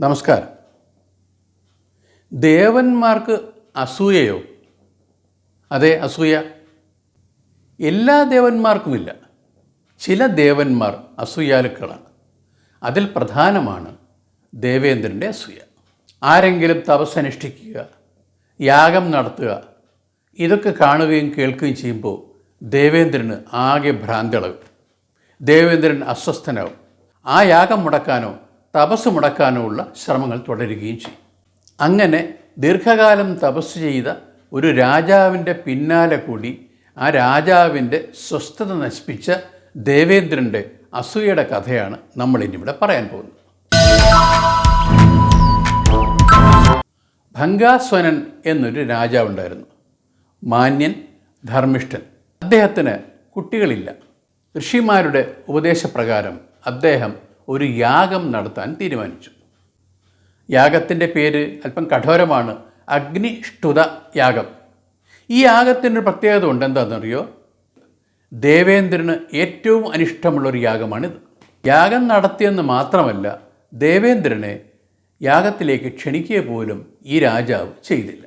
നമസ്കാരം. ദേവന്മാർക്ക് അസൂയയോ? അതെ അസൂയ. എല്ലാ ദേവന്മാർക്കുമില്ല. ചില ദേവന്മാർ അസൂയാലുക്കളാണ്. അതിൽ പ്രധാനമാണ് ദേവേന്ദ്രന്റെ അസൂയ. ആരെങ്കിലും തപസ്സനുഷ്ഠിക്കുക യാഗം നടത്തുക ഇതൊക്കെ കാണുകയും കേൾക്കുകയും ചെയ്യുമ്പോൾ ദേവേന്ദ്രന് ആകെ ഭ്രാന്തിളകും. ദേവേന്ദ്രൻ അസ്വസ്ഥനാവും. ആ യാഗം മുടക്കാനോ തപസ് മുടക്കാനുള്ള ശ്രമങ്ങൾ തുടരുകയും ചെയ്യും. അങ്ങനെ ദീർഘകാലം തപസ് ചെയ്ത ഒരു രാജാവിന്റെ പിന്നാലെ കൂടി ആ രാജാവിന്റെ സ്വസ്ഥത നശിപ്പിച്ച ദേവേന്ദ്രന്റെ അസൂയയുടെ കഥയാണ് നമ്മൾ ഇന്നിവിടെ പറയാൻ പോകുന്നത്. ഭംഗാസ്വനൻ എന്നൊരു രാജാവുണ്ടായിരുന്നു. മാന്യൻ ധർമ്മിഷ്ഠൻ. അദ്ദേഹത്തിന് കുട്ടികളില്ല. ഋഷിമാരുടെ ഉപദേശപ്രകാരം അദ്ദേഹം ഒരു യാഗം നടത്താൻ തീരുമാനിച്ചു. യാഗത്തിന്റെ പേര് അല്പം കഠോരമാണ്. അഗ്നിഷ്ഠുത യാഗം. ഈ യാഗത്തിനൊരു പ്രത്യേകത ഉണ്ട് എന്താണെന്നറിയോ ദേവേന്ദ്രന് ഏറ്റവും അനിഷ്ടമുള്ളൊരു യാഗമാണിത്. യാഗം നടത്തിയെന്ന് മാത്രമല്ല ദേവേന്ദ്രനെ യാഗത്തിലേക്ക് ക്ഷണിക്കുക പോലും ഈ രാജാവ് ചെയ്തില്ല.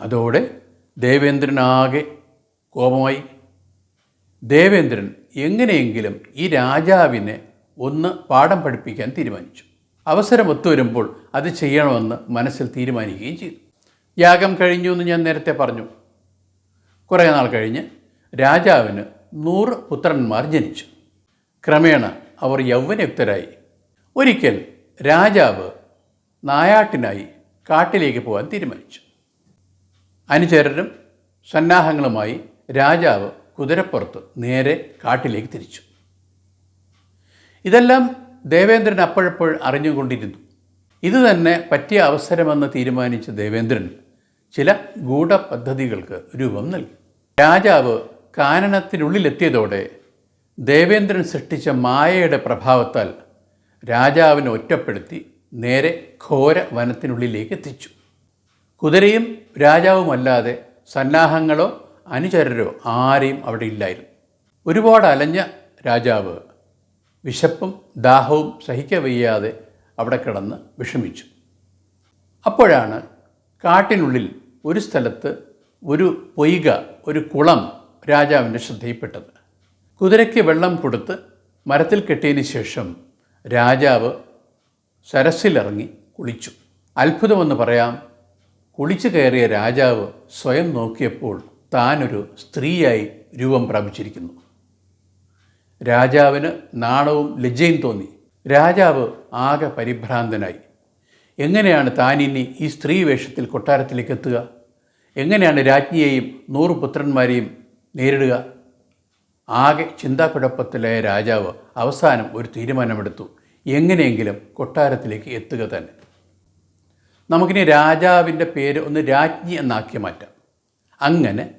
അതോടെ ദേവേന്ദ്രനാകെ കോപമായി. ദേവേന്ദ്രൻ എങ്ങനെയെങ്കിലും ഈ രാജാവിനെ ഒന്ന് പാഠം പഠിപ്പിക്കാൻ തീരുമാനിച്ചു. അവസരം ഒത്തുവരുമ്പോൾ അത് ചെയ്യണമെന്ന് മനസ്സിൽ തീരുമാനിക്കുകയും ചെയ്തു. യാഗം കഴിഞ്ഞു എന്ന് ഞാൻ നേരത്തെ പറഞ്ഞു. കുറേ നാൾ കഴിഞ്ഞ് രാജാവിന് നൂറ് പുത്രന്മാർ ജനിച്ചു. ക്രമേണ അവർ യൗവനയുക്തരായി. ഒരിക്കൽ രാജാവ് നായാട്ടിനായി കാട്ടിലേക്ക് പോകാൻ തീരുമാനിച്ചു. അനുചരരും സന്നാഹങ്ങളുമായി രാജാവ് കുതിരപ്പുറത്ത് നേരെ കാട്ടിലേക്ക് തിരിച്ചു. ഇതെല്ലാം ദേവേന്ദ്രൻ അപ്പോഴപ്പോൾ അറിഞ്ഞുകൊണ്ടിരുന്നു. ഇത് തന്നെ പറ്റിയ അവസരമെന്ന് തീരുമാനിച്ച ദേവേന്ദ്രൻ ചില ഗൂഢപദ്ധതികൾക്ക് രൂപം നൽകി. രാജാവ് കാനനത്തിനുള്ളിലെത്തിയതോടെ ദേവേന്ദ്രൻ സൃഷ്ടിച്ച മായയുടെ പ്രഭാവത്താൽ രാജാവിനെ ഒറ്റപ്പെടുത്തി നേരെ ഘോര വനത്തിനുള്ളിലേക്ക് എത്തിച്ചു. കുതിരയും രാജാവുമല്ലാതെ സന്നാഹങ്ങളോ അനുചരരോ ആരെയും അവിടെ ഇല്ലായിരുന്നു. ഒരുപാട് അലഞ്ഞ രാജാവ് വിശപ്പും ദാഹവും സഹിക്കവയ്യാതെ അവിടെ കിടന്ന് വിഷമിച്ചു. അപ്പോഴാണ് കാട്ടിനുള്ളിൽ ഒരു സ്ഥലത്ത് ഒരു പൊയ്ക ഒരു കുളം രാജാവിന്റെ ശ്രദ്ധയിൽപ്പെട്ടത്. കുതിരയ്ക്ക് വെള്ളം കൊടുത്ത് മരത്തിൽ കെട്ടിയതിന് ശേഷം രാജാവ് സരസിലിറങ്ങി കുളിച്ചു. അത്ഭുതമെന്ന് പറയാം കുളിച്ചു കയറിയ രാജാവ് സ്വയം നോക്കിയപ്പോൾ താനൊരു സ്ത്രീയായി രൂപം പ്രാപിച്ചിരിക്കുന്നു. രാജാവിന് നാണവും ലജ്ജയും തോന്നി. രാജാവ് ആകെ പരിഭ്രാന്തനായി. എങ്ങനെയാണ് താനിനി ഈ സ്ത്രീ വേഷത്തിൽ കൊട്ടാരത്തിലേക്ക് എത്തുക എങ്ങനെയാണ് രാജ്ഞിയെയും നൂറ് പുത്രന്മാരെയും നേരിടുക? ആകെ ചിന്താക്കുഴപ്പത്തിലായ രാജാവ് അവസാനം ഒരു തീരുമാനമെടുത്തു. എങ്ങനെയെങ്കിലും കൊട്ടാരത്തിലേക്ക് എത്തുക തന്നെ. നമുക്കിനി രാജാവിന്റെ പേര് ഒന്ന് രാജ്ഞി എന്നാക്കി മാറ്റാം. അങ്ങനെ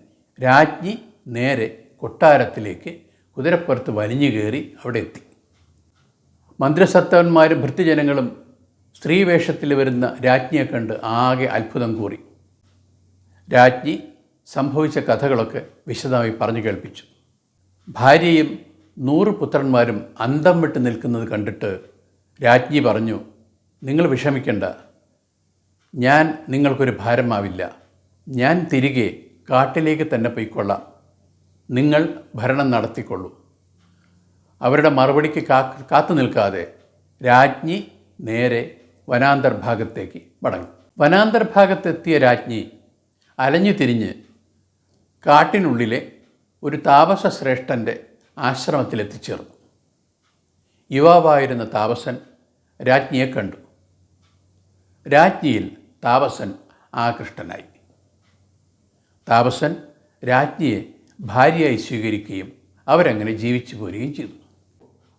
രാജ്ഞി നേരെ കൊട്ടാരത്തിലേക്ക് കുതിരപ്പുറത്ത് വലിഞ്ഞു കയറി അവിടെ എത്തി. മന്ത്രിസത്തവന്മാരും ഭൃത്യജനങ്ങളും സ്ത്രീവേഷത്തിൽ വരുന്ന രാജ്ഞിയെ കണ്ട് ആകെ അത്ഭുതം കൂറി. രാജ്ഞി സംഭവിച്ച കഥകളൊക്കെ വിശദമായി പറഞ്ഞു കേൾപ്പിച്ചു. ഭാര്യയും നൂറ് പുത്രന്മാരും അന്തം വിട്ട് നിൽക്കുന്നത് കണ്ടിട്ട് രാജ്ഞി പറഞ്ഞു നിങ്ങൾ വിഷമിക്കേണ്ട. ഞാൻ നിങ്ങൾക്കൊരു ഭാരമാവില്ല. ഞാൻ തിരികെ കാട്ടിലേക്ക് തന്നെ പൊയ്ക്കൊള്ളാം. നിങ്ങൾ ഭരണം നടത്തിക്കൊള്ളൂ. അവരുടെ മറുപടിക്ക് കാത്തു നിൽക്കാതെ രാജ്ഞി നേരെ വനാന്തർഭാഗത്തേക്ക് മടങ്ങി. വനാന്തർഭാഗത്തെത്തിയ രാജ്ഞി അലഞ്ഞു തിരിഞ്ഞ് കാട്ടിനുള്ളിലെ ഒരു താപസശ്രേഷ്ഠന്റെ ആശ്രമത്തിലെത്തിച്ചേർന്നു യുവാവായിരുന്ന താപസൻ രാജ്ഞിയെ കണ്ടു. രാജ്ഞിയിൽ താപസൻ ആകൃഷ്ടനായി. താപസൻ രാജ്ഞിയെ ഭാര്യയായി സ്വീകരിക്കുകയും അവരങ്ങനെ ജീവിച്ചു പോരുകയും ചെയ്തു.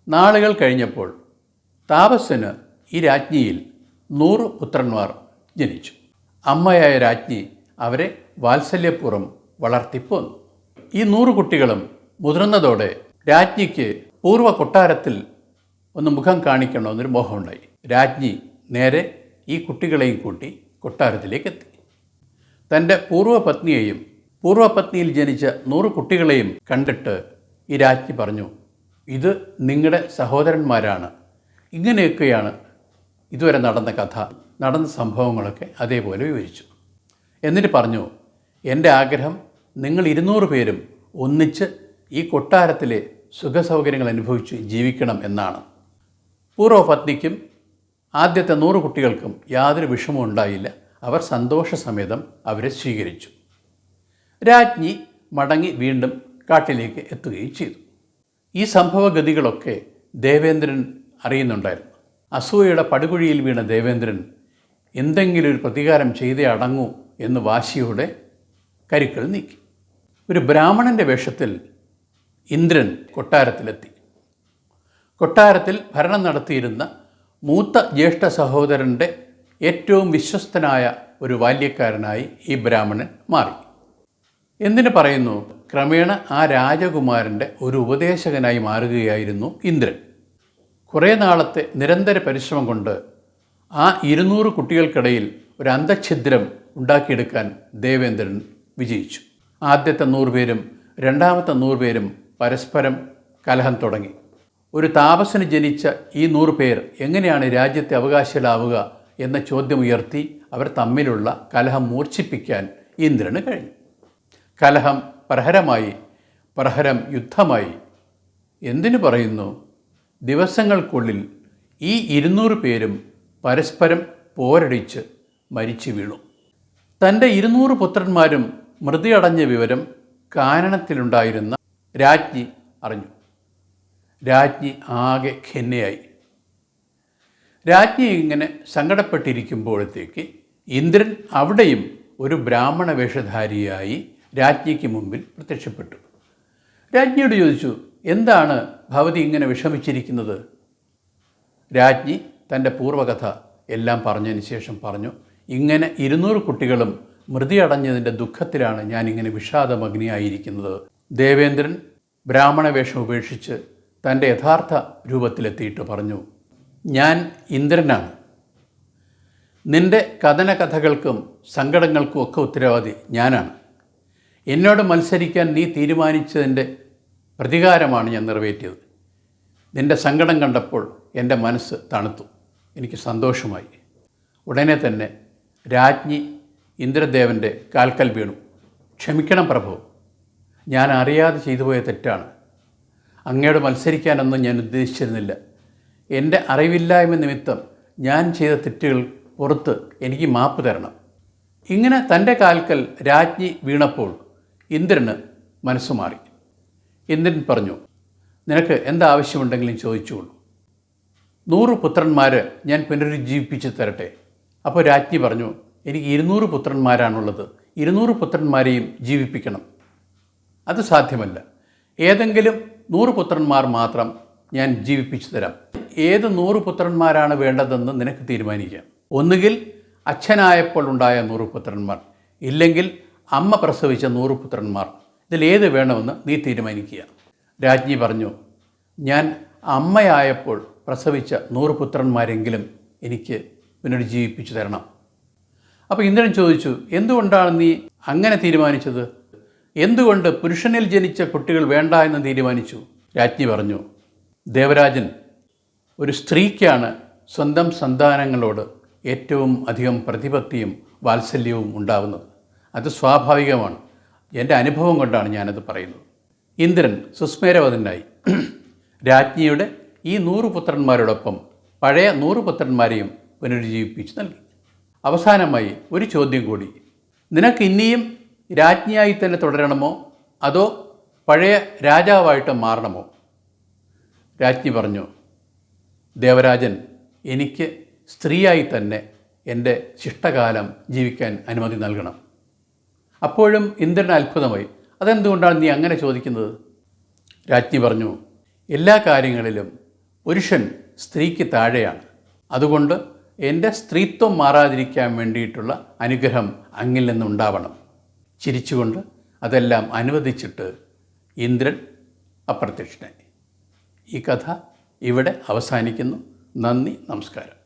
നാളുകൾ കഴിഞ്ഞപ്പോൾ താപസന് ഈ രാജ്ഞിയിൽ നൂറ് പുത്രന്മാർ ജനിച്ചു. അമ്മയായ രാജ്ഞി അവരെ വാത്സല്യപൂർവം വളർത്തിപ്പോന്നു. ഈ നൂറ് കുട്ടികളും മുതിർന്നതോടെ രാജ്ഞിക്ക് പൂർവ കൊട്ടാരത്തിൽ ഒന്ന് മുഖം കാണിക്കണമെന്നൊരു മോഹമുണ്ടായി. രാജ്ഞി നേരെ ഈ കുട്ടികളെയും കൂട്ടി കൊട്ടാരത്തിലേക്ക് എത്തി തന്റെ പൂർവപത്നിയെയും പൂർവപത്നിയിൽ ജനിച്ച നൂറ് കുട്ടികളെയും കണ്ടിട്ട് ഈ രാജ്ഞി പറഞ്ഞു ഇത് നിങ്ങളുടെ സഹോദരന്മാരാണ്. ഇങ്ങനെയൊക്കെയാണ് ഇതുവരെ നടന്ന കഥ നടന്ന സംഭവങ്ങളൊക്കെ അതേപോലെ വിവരിച്ചു. എന്നിട്ട് പറഞ്ഞു എന്റെ ആഗ്രഹം നിങ്ങൾ ഇരുന്നൂറ് പേരും ഒന്നിച്ച് ഈ കൊട്ടാരത്തിലെ സുഖസൗകര്യങ്ങൾ അനുഭവിച്ച് ജീവിക്കണം എന്നാണ്. പൂർവപത്നിക്കും ആദ്യത്തെ നൂറ് കുട്ടികൾക്കും യാതൊരു വിഷമവും ഉണ്ടായില്ല. അവർ സന്തോഷസമേതം അവരെ സ്വീകരിച്ചു. രാജ്ഞി മടങ്ങി വീണ്ടും കാട്ടിലേക്ക് എത്തുകയും ചെയ്തു. ഈ സംഭവഗതികളൊക്കെ ദേവേന്ദ്രൻ അറിയുന്നുണ്ടായിരുന്നു. അസൂയയുടെ പടുകുഴിയിൽ വീണ ദേവേന്ദ്രൻ എന്തെങ്കിലും ഒരു പ്രതികാരം ചെയ്തേ അടങ്ങൂ എന്ന് വാശിയോടെ കരുക്കൾ നീക്കി. ഒരു ബ്രാഹ്മണന്റെ വേഷത്തിൽ ഇന്ദ്രൻ കൊട്ടാരത്തിലെത്തി. കൊട്ടാരത്തിൽ ഭരണം നടത്തിയിരുന്ന മൂത്ത ജ്യേഷ്ഠ സഹോദരന്റെ ഏറ്റവും വിശ്വസ്തനായ ഒരു ബാല്യക്കാരനായി ഈ ബ്രാഹ്മണൻ മാറി. എന്തിനു പറയുന്നു? ക്രമേണ ആ രാജകുമാരന്റെ ഒരു ഉപദേശകനായി മാറുകയായിരുന്നു ഇന്ദ്രൻ. കുറേ നാളത്തെ നിരന്തര പരിശ്രമം കൊണ്ട് ആ ഇരുന്നൂറ് കുട്ടികൾക്കിടയിൽ ഒരു അന്തഛിദ്രം ഉണ്ടാക്കിയെടുക്കാൻ ദേവേന്ദ്രൻ വിജയിച്ചു. ആദ്യത്തെ നൂറ് പേരും രണ്ടാമത്തെ നൂറ് പേരും പരസ്പരം കലഹം തുടങ്ങി. ഒരു താപസന് ജനിച്ച ഈ നൂറ് പേർ എങ്ങനെയാണ് രാജ്യത്തെ അവകാശികളാവുക എന്ന ചോദ്യമുയർത്തി അവർ തമ്മിലുള്ള കലഹം മൂർച്ഛിപ്പിക്കാൻ ഇന്ദ്രന് കഴിഞ്ഞു. കലഹം പ്രഹരമായി പ്രഹരം യുദ്ധമായി. എന്തിനു പറയുന്നു? ദിവസങ്ങൾക്കുള്ളിൽ ഈ ഇരുന്നൂറ് പേരും പരസ്പരം പോരടിച്ച് മരിച്ചു വീണു. തന്റെ ഇരുന്നൂറ് പുത്രന്മാരും മൃതിയടഞ്ഞ വിവരം കാനനത്തിലുണ്ടായിരുന്ന രാജ്ഞി അറിഞ്ഞു. രാജ്ഞി ആകെ ഖെന്നയായി. രാജ്ഞി ഇങ്ങനെ സങ്കടപ്പെട്ടിരിക്കുമ്പോഴത്തേക്ക് ഇന്ദ്രൻ അവിടെയും ഒരു ബ്രാഹ്മണ വേഷധാരിയായി രാജ്ഞിക്ക് മുമ്പിൽ പ്രത്യക്ഷപ്പെട്ടു. രാജ്ഞിയോട് ചോദിച്ചു എന്താണ് ഭവതി ഇങ്ങനെ വിഷമിച്ചിരിക്കുന്നത്? രാജ്ഞി തന്റെ പൂർവകഥ എല്ലാം പറഞ്ഞതിന് ശേഷം പറഞ്ഞു ഇങ്ങനെ ഇരുന്നൂറ് കുട്ടികളും മൃതിയടഞ്ഞതിന്റെ ദുഃഖത്തിലാണ് ഞാനിങ്ങനെ വിഷാദമഗ്നിയായിരിക്കുന്നത്. ദേവേന്ദ്രൻ ബ്രാഹ്മണ വേഷം ഉപേക്ഷിച്ച് തന്റെ യഥാർത്ഥ രൂപത്തിലെത്തിയിട്ട് പറഞ്ഞു ഞാൻ ഇന്ദ്രനാണ്. നിന്റെ കഥന കഥകൾക്കും സങ്കടങ്ങൾക്കും ഒക്കെ ഉത്തരവാദി ഞാനാണ്. എന്നോട് മത്സരിക്കാൻ നീ തീരുമാനിച്ചതിന്റെ പ്രതികാരമാണ് ഞാൻ നിറവേറ്റിയത്. നിന്റെ സങ്കടം കണ്ടപ്പോൾ എന്റെ മനസ്സ് തണുത്തു. എനിക്ക് സന്തോഷമായി. ഉടനെ തന്നെ രാജ്ഞി ഇന്ദ്രദേവന്റെ കാൽക്കൽ വീണു. ക്ഷമിക്കണം പ്രഭു. ഞാൻ അറിയാതെ ചെയ്തു പോയ തെറ്റാണ്. അങ്ങയോട് മത്സരിക്കാനൊന്നും ഞാൻ ഉദ്ദേശിച്ചിരുന്നില്ല. എന്റെ അറിവില്ലായ്മ നിമിത്തം ഞാൻ ചെയ്ത തെറ്റുകൾ പുറത്ത് എനിക്ക് മാപ്പ് തരണം. ഇങ്ങനെ തന്റെ കാൽക്കൽ രാജ്ഞി വീണപ്പോൾ ഇന്ദ്രന് മനസ്സു മാറി. ഇന്ദ്രൻ പറഞ്ഞു നിനക്ക് എന്താവശ്യമുണ്ടെങ്കിലും ചോദിച്ചുകൊള്ളൂ നൂറ് പുത്രന്മാർ ഞാൻ പുനരുജ്ജീവിപ്പിച്ച് തരട്ടെ. അപ്പോൾ രാജ്ഞി പറഞ്ഞു എനിക്ക് ഇരുന്നൂറ് പുത്രന്മാരാണുള്ളത്. ഇരുന്നൂറ് പുത്രന്മാരെയും ജീവിപ്പിക്കണം. അത് സാധ്യമല്ല. ഏതെങ്കിലും നൂറ് പുത്രന്മാർ മാത്രം ഞാൻ ജീവിപ്പിച്ചു തരാം. ഏത് നൂറ് പുത്രന്മാരാണ് വേണ്ടതെന്ന് നിനക്ക് തീരുമാനിക്കാം. ഒന്നുകിൽ അച്ഛനായപ്പോൾ ഉണ്ടായ നൂറ് പുത്രന്മാർ ഇല്ലെങ്കിൽ അമ്മ പ്രസവിച്ച നൂറ് പുത്രന്മാർ ഇതിലേത് വേണമെന്ന് നീ തീരുമാനിക്കുക. രാജ്ഞി പറഞ്ഞു ഞാൻ അമ്മയായപ്പോൾ പ്രസവിച്ച നൂറ് പുത്രന്മാരെങ്കിലും എനിക്ക് പുനരുജ്ജീവിപ്പിച്ചു തരണം. അപ്പോൾ ഇന്ദ്രൻ ചോദിച്ചു എന്തുകൊണ്ടാണ് നീ അങ്ങനെ തീരുമാനിച്ചത്? എന്തുകൊണ്ട് പുരുഷനിൽ ജനിച്ച കുട്ടികൾ വേണ്ട എന്ന് തീരുമാനിച്ചു? രാജ്ഞി പറഞ്ഞു ദേവരാജൻ ഒരു സ്ത്രീക്കാണ് സ്വന്തം സന്താനങ്ങളോട് ഏറ്റവും അധികം പ്രതിപത്തിയും വാത്സല്യവും ഉണ്ടാവുന്നത്. അത് സ്വാഭാവികമാണ്. എന്റെ അനുഭവം കൊണ്ടാണ് ഞാനത് പറയുന്നത്. ഇന്ദ്രൻ സുസ്മേരവതനായി. രാജ്ഞിയുടെ ഈ നൂറ് പുത്രന്മാരോടൊപ്പം പഴയ നൂറ് പുത്രന്മാരെയും പുനരുജ്ജീവിപ്പിച്ച് നൽകി. അവസാനമായി ഒരു ചോദ്യം കൂടി. നിനക്ക് ഇനിയും രാജ്ഞിയായി തന്നെ തുടരണമോ? അതോ പഴയ രാജാവായിട്ട് മാറണമോ? രാജ്ഞി പറഞ്ഞു ദേവരാജൻ എനിക്ക് സ്ത്രീയായി തന്നെ എന്റെ ശിഷ്ടകാലം ജീവിക്കാൻ അനുമതി നൽകണം. അപ്പോഴും ഇന്ദ്രൻ അത്ഭുതമായി. അതെന്തുകൊണ്ടാണ് നീ അങ്ങനെ ചോദിക്കുന്നത്? രാജ്ഞി പറഞ്ഞു എല്ലാ കാര്യങ്ങളിലും പുരുഷൻ സ്ത്രീക്ക് താഴെയാണ്. അതുകൊണ്ട് എന്റെ സ്ത്രീത്വം മാറാതിരിക്കാൻ വേണ്ടിയിട്ടുള്ള അനുഗ്രഹം അങ്ങിൽ നിന്നുണ്ടാവണം. ചിരിച്ചുകൊണ്ട് അതെല്ലാം അനുവദിച്ചിട്ട് ഇന്ദ്രൻ അപ്രത്യക്ഷനായി. ഈ കഥ ഇവിടെ അവസാനിക്കുന്നു. നന്ദി നമസ്കാരം.